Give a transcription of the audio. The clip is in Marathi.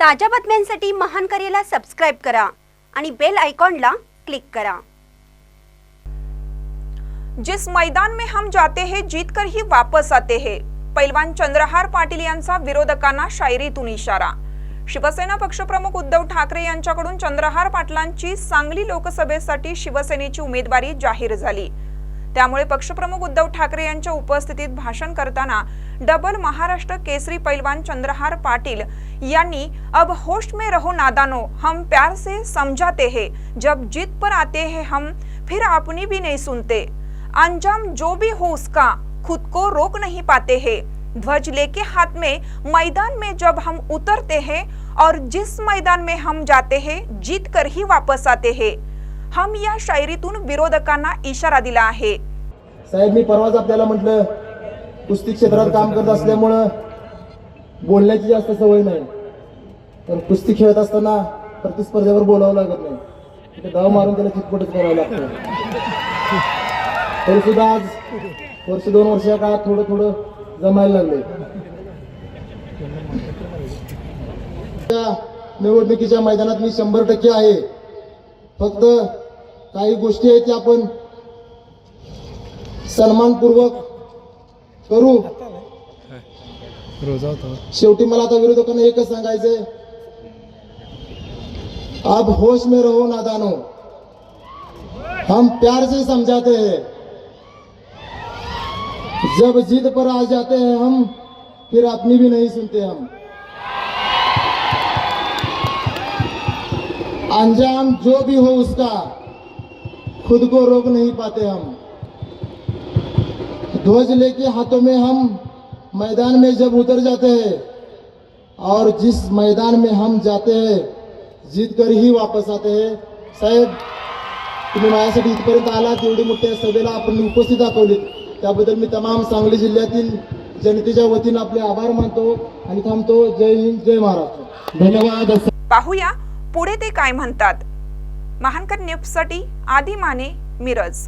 ताज्या बातम्यांसाठी महान करेला सबस्क्राईब करा आणि बेल आयकॉनला क्लिक करा. जिस मैदान में हम जाते हैं जीत कर ही वापस आते हैं. पैलवान चंद्रहार पाटील यांचा विरोधकांना शायरीतून इशारा. शिवसेना पक्षप्रमुख उद्धव ठाकरे यांच्याकडून चंद्रहार पाटलांची सांगली लोकसभेसाठी शिवसेनेची उमेदवारी जाहीर झाली. त्यामुळे पक्षप्रमुख उद्धव ठाकरे यांच्या उपस्थितीत भाषण करताना डबल महाराष्ट्र केसरी पैलवान चंद्रहार पाटील यांनी, अब होश में रहो नादानो, हम प्यार से समझाते हैं। जब जीत पर आते हैं हम, फिर अपनी भी नहीं सुनते। अंजाम जो भी हो उसका, खुद को रोक नहीं पाते हैं। ध्वज लेके हाथ में, मैदान में जब हम उतरते हैं, और जिस मैदान में हम जाते हैं, जीत कर ही वापस आते हैं। हम या शायरीतून विरोधकांना इशारा दिला आहे। साहेब, मी परवाच आपल्याला कुस्ती क्षेत्रात काम करत बोलण्याची जास्त सवय नाही. तर कुस्ती खेळत असताना प्रतिस्पर्ध्यावर बोलावं लागत नाही. तिथे धाव मारून त्याला चितपटच करावं लागतं. तरी सुद्धा आज वर्ष दोन वर्षा काळात थोडं थोडं जमायला लागले त्या निवडणुकीच्या मैदानात मी शंभर टक्के आहे. फक्त काही गोष्टी आहेत त्या आपण सन्मानपूर्वक करू. शेवटी मला आता विरोधकांना एकच सांगायचंय. अब होश में रहो नादानो हम प्यार से समझाते हैं। जब जिद पर आ जाते हैं हम, फिर अपनी भी नहीं सुनते हम। अंजाम जो भी हो उसका, खुद को रोक नहीं पाते हम। ध्वज लेके हाथों में हम मैदान में जब उतर जाते हैं और जिस मैदान में हम जाते हैं जीत कर ही वापस आते हैं। साहेब तुम्ही माझ्यासाठी इथपर्यंत आलात एवढी मोठ्या सभेला आपण उपस्थित दाखवलीत त्याबद्दल मी तमाम सांगली जिल्ह्यातील जनतेच्या वतीनं आपले आभार मानतो आणि थांबतो. जय हिंद जय महाराष्ट्र. धन्यवाद. पाहूया पुढे ते काय म्हणतात. महानकर न्यूजसाठी आदी माने मिरज.